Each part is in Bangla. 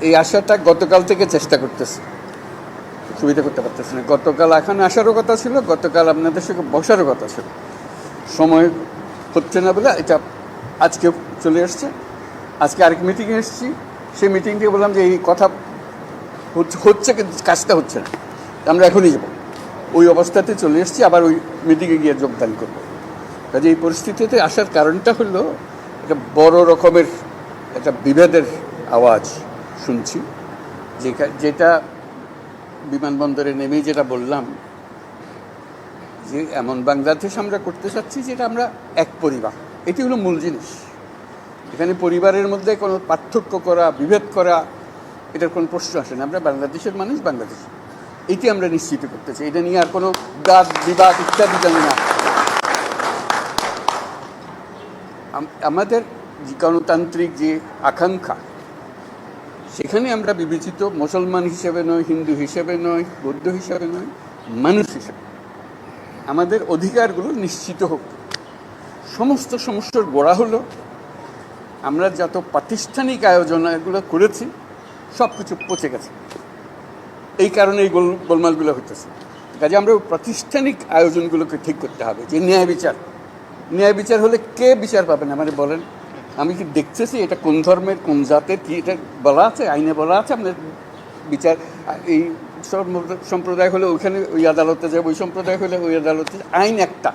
এই আশাটা গতকাল থেকে চেষ্টা করতেছে। সুবিধা করতে পারতেছে না। গতকাল এখানে আসারও কথা ছিল, গতকাল আপনাদের সঙ্গে বসারও কথা ছিল। সময় হচ্ছে না বলে এটা আজকে চলে এসছে। আজকে আরেক মিটিংয়ে এসেছি। সেই মিটিং বললাম যে এই কথা হচ্ছে- হচ্ছে কিন্তু কাজটা হচ্ছে না। আমরা এখনই যাব। ওই অবস্থাতে চলে এসেছি, আবার ওই মিটিংয়ে গিয়ে যোগদান করব। কাজে এই পরিস্থিতিতে আসার কারণটা হলো একটা বড় রকমের একটা বিভেদের আওয়াজ। শুনছি। যেটা বিমানবন্দরে নেমেই যেটা বললাম, যে এমন বাংলাদেশ আমরা করতে চাচ্ছি যেটা আমরা এক পরিবার। এটি হলো মূল জিনিস। এখানে পরিবারের মধ্যে কোনো পার্থক্য করা, বিভেদ করা, এটার কোনো প্রশ্ন আসে না। আমরা বাংলাদেশের মানুষ, বাংলাদেশ। এটি আমরা নিশ্চিত করতে চাই। এটা নিয়ে আর কোনো বাদ, বিবাদ ইত্যাদি জানি না। আমাদের গণতান্ত্রিক যে আকাঙ্ক্ষা সেখানে আমরা বিবেচিত মুসলমান হিসেবে নয়, হিন্দু হিসেবে নয়, বৌদ্ধ হিসেবে নয়, মানুষ হিসেবে আমাদের অধিকারগুলো নিশ্চিত হোক। সমস্ত সমস্যার গোড়া হলো, আমরা যত প্রাতিষ্ঠানিক আয়োজন এগুলো করেছি সব কিছু পচে গেছে। এই কারণে এই গোল, গোলমালগুলো হইতেছে। কাজে আমরা প্রাতিষ্ঠানিক আয়োজনগুলোকে ঠিক করতে হবে, যে ন্যায় বিচার। ন্যায় বিচার হলে কে বিচার পাবেন আমাদের বলেন। আমি কি দেখতেছি? এটা কোন ধর্মের, কোন জাতের? কি এটা বলা আছে? আইনে বলা আছে? আপনার বিচার, এই সম- সম্প্রদায় হলে ওইখানে ওই আদালতে যাবে, ওই সম্প্রদায় হলে ওই আদালতে। আইন একটা।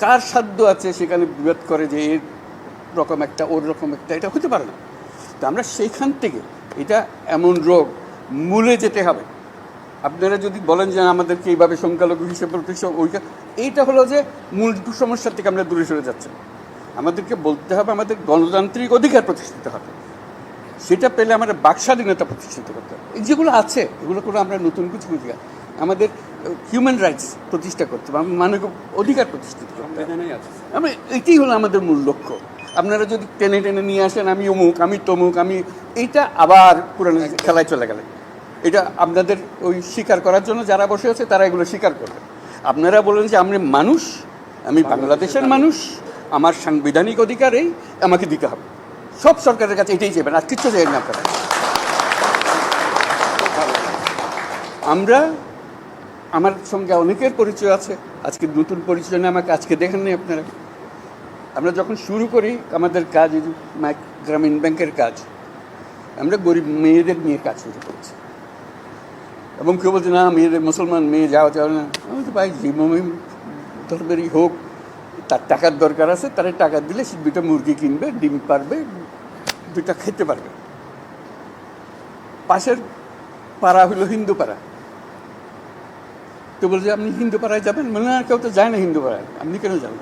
কার সাধ্য আছে সেখানে বিভেদ করে যে এর রকম একটা, ওর রকম একটা? এটা হতে পারে না। তো আমরা সেইখান থেকে, এটা এমন রোগ, মূলে যেতে হবে। আপনারা যদি বলেন যে আমাদেরকে এইভাবে সংখ্যালঘু হিসেবে ওইটা, এইটা হলো যে মূল সমস্যার থেকে আমরা দূরে সরে যাচ্ছি। আমাদেরকে বলতে হবে আমাদের গণতান্ত্রিক অধিকার প্রতিষ্ঠিত হবে। সেটা পেলে আমাদের বাক স্বাধীনতা প্রতিষ্ঠিত করতে হবে। এই যেগুলো আছে এগুলো করে আমরা নতুন কিছু বুঝি না। আমাদের হিউম্যান রাইটস প্রতিষ্ঠা করতে হবে মানব অধিকার প্রতিষ্ঠিত করতে আমি এটাই হলো আমাদের মূল লক্ষ্য। আপনারা যদি টেনে টেনে নিয়ে আসেন আমি অমুক আমি তমুক আমি এইটা আবার পুরানো খেলায় চলে গেলে। এটা আপনাদের ওই স্বীকার করার জন্য যারা বসে আছে তারা এগুলো স্বীকার করবে। আপনারা বলেন যে আমি মানুষ আমি বাংলাদেশের মানুষ আমার সাংবিধানিক অধিকার এই আমাকে দিতে হবে। সব সরকারের কাছে এটাই চাইবেন, আর কিচ্ছু চাইবেন না আপনারা। আমরা, আমার সঙ্গে অনেকের পরিচয় আছে, আজকে নতুন পরিচয় নিয়ে আমাকে আজকে দেখেননি আপনারা। আমরা যখন শুরু করি, আমাদের কাজ গ্রামীণ ব্যাংকের কাজ, আমরা গরিব মেয়েদের নিয়ে কাজ শুরু করেছি। এবং কেউ বলছে, না, মেয়েদের মুসলমান মেয়ে যাওয়া যাবে না। আমি তো ভাই ধর্মেরই হোক তার টাকার দরকার আছে, তারা টাকা দিলে সে দুটো মুরগি কিনবে, ডিম পারবে, দুটা খেতে পারবে। পাশের পাড়া হলো হিন্দু পাড়া। তো বলছে, আপনি হিন্দু পাড়ায় যাবেন? মনে হয় কেউ তো যায় না হিন্দু পাড়ায়। আপনি কেন যাবেন?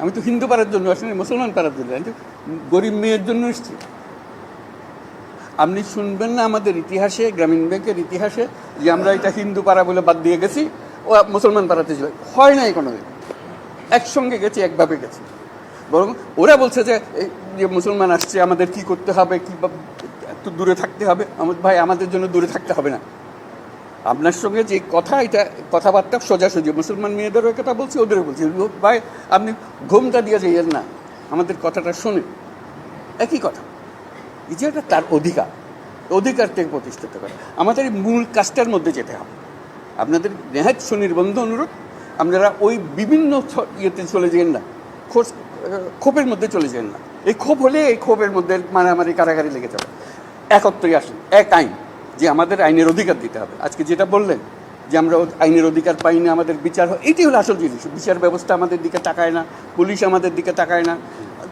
আমি তো হিন্দু পাড়ার জন্য আসিনি মুসলমান পাড়ার জন্য গরিব মেয়ের জন্য এসেছি। আপনি শুনবেন না আমাদের ইতিহাসে, গ্রামীণ ব্যাংকের ইতিহাসে, যে আমরা এটা হিন্দু পাড়া বলে বাদ দিয়ে গেছি, ও মুসলমান পাড়াতে ছিল হয় নাই কোনোদিন। একসঙ্গে গেছি, একভাবে গেছি। বরং ওরা বলছে যে যে মুসলমান আসছে, আমাদের কি করতে হবে, কি একটু দূরে থাকতে হবে। আমার, ভাই, আমাদের জন্য দূরে থাকতে হবে না। আপনার সঙ্গে যে কথা, এটা কথাবার্তা সোজাসুজি। মুসলমান মেয়েদেরও কথা বলছি, ওদেরও বলছি। ভাই, আপনি ঘুমটা দিয়ে যাইয়েন না। আমাদের কথাটা শোনেন। একই কথা। এই যে এটা তার অধিকার। অধিকার থেকে প্রতিষ্ঠিত করে। আমাদের মূল কাজটার মধ্যে যেতে হবে। আপনাদের নেহাত সুনির্বন্ধ অনুরোধ। আপনারা ওই বিভিন্ন ইয়েতে চলে যান না। খোঁজ, ক্ষোভের মধ্যে চলে যান না। এই ক্ষোভ হলে এই ক্ষোভের মধ্যে মারামারি, কারাগারি লেগে যাবে। একত্রই আসেন। এক আইন, যে আমাদের আইনের অধিকার দিতে হবে। আজকে যেটা বললেন, যে আমরা আইনের অধিকার পাই না, আমাদের বিচার হয় এটি হলো আসল জিনিস। বিচার ব্যবস্থা আমাদের দিকে তাকায় না, পুলিশ আমাদের দিকে তাকায় না,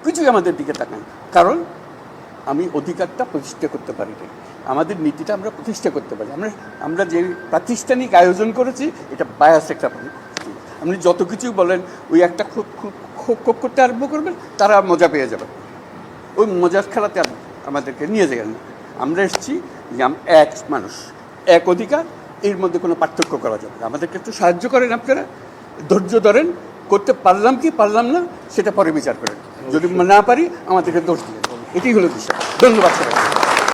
কিছুই আমাদের দিকে তাকায় না। কারণ আমি অধিকারটা প্রতিষ্ঠা করতে পারি না আমাদের নীতিটা আমরা প্রতিষ্ঠা করতে পারি। আমরা আমরা যে প্রাতিষ্ঠানিক আয়োজন করেছি, এটা বায়াস একটা। আপনি যত কিছু বলেন, ওই একটা খুব খুব খুব করতে আরম্ভ করবেন, তারা মজা পেয়ে যাবে। ওই মজার খেলাতে আমাদেরকে নিয়ে যাবেন আমরা এসেছি যে আম- এক মানুষ, এক অধিকার, এর মধ্যে কোনো পার্থক্য করা যাবে। আমাদেরকে একটু সাহায্য করেন আপনারা, ধৈর্য ধরেন, করতে পারলাম কি পারলাম না, সেটা পরে বিচার করেন। যদি না পারি, আমাদেরকে দোষ দিলেন এটাই হলো বিষয়। ধন্যবাদ সবাই